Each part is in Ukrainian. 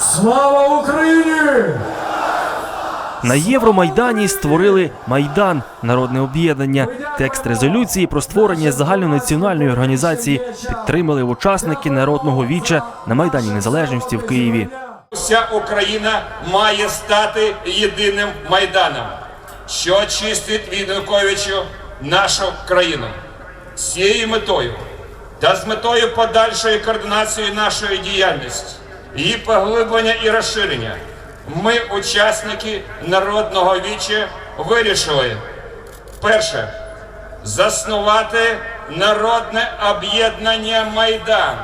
Слава Україні! На Євромайдані створили Майдан народне об'єднання. Текст резолюції про створення загальнонаціональної організації підтримали учасники народного віча на Майдані Незалежності в Києві. Вся Україна має стати єдиним майданом, що очистить від Януковича нашу країну. З цією метою та з метою подальшої координації нашої діяльності, її поглиблення і розширення, ми, учасники народного віча, вирішили перше заснувати народне об'єднання Майдан,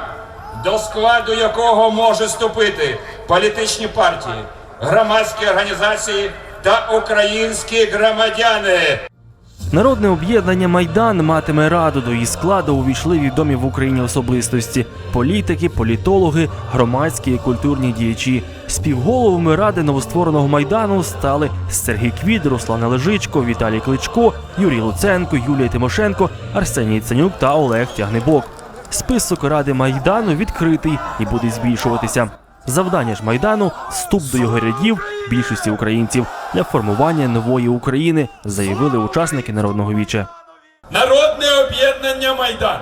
до складу якого може вступити політичні партії, громадські організації та українські громадяни. Народне об'єднання Майдан матиме раду. До її складу увійшли відомі в Україні особистості: політики, політологи, громадські і культурні діячі. Співголовами ради новоствореного майдану стали Сергій Квіт, Руслан Лежичко, Віталій Кличко, Юрій Луценко, Юлія Тимошенко, Арсеній Ценюк та Олег Тягнебок. Список ради майдану відкритий і буде збільшуватися. Завдання ж майдану вступ до його рядів більшості українців для формування нової України, заявили учасники народного віча. Народне об'єднання Майдан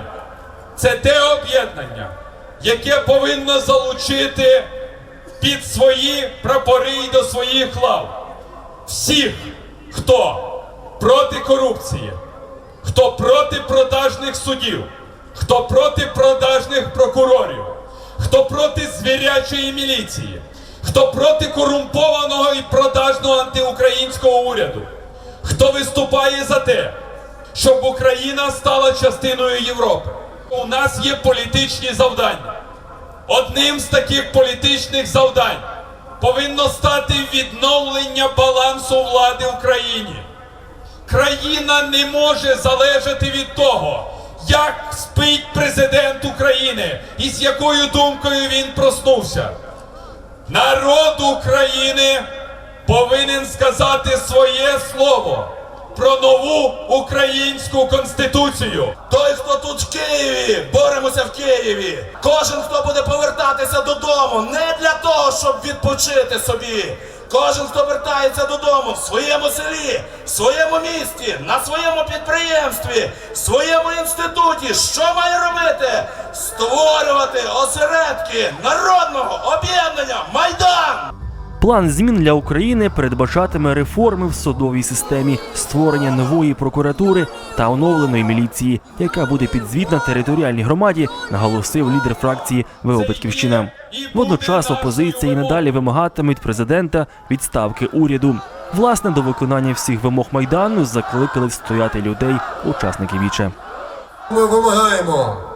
це те об'єднання, яке повинно залучити під свої прапори і до своїх лав всіх, хто проти корупції, хто проти продажних судів, хто проти продажних прокурорів, хто проти звірячої міліції, хто проти корумпованого і продажного антиукраїнського уряду, хто виступає за те, щоб Україна стала частиною Європи. У нас є політичні завдання. Одним з таких політичних завдань повинно стати відновлення балансу влади в країні. Країна не може залежати від того, як спить президент України і з якою думкою він проснувся. Народ України повинен сказати своє слово про нову українську конституцію. Той, хто тут в Києві, боремося в Києві. Кожен, хто буде повертатися додому, не для того, щоб відпочити собі. Кожен, хто вертається додому в своєму селі, в своєму місті, на своєму підприємстві, в своєму інституті, що має робити? Створювати осередки народного об'єднання Майдан! План змін для України передбачатиме реформи в судовій системі, створення нової прокуратури та оновленої міліції, яка буде підзвітна територіальній громаді, наголосив лідер фракції ВО Батьківщина. Водночас опозиція і надалі вимагатиме від президента відставки уряду. Власне, до виконання всіх вимог майдану закликали стояти людей, учасники віче. Ми вимагаємо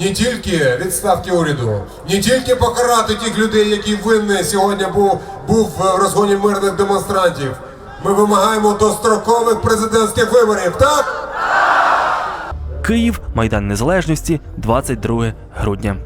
не тільки відставки уряду, не тільки покарати тих людей, які винні сьогодні був, був в розгоні мирних демонстрантів. Ми вимагаємо дострокових президентських виборів, так? Київ, Майдан Незалежності, 22 грудня.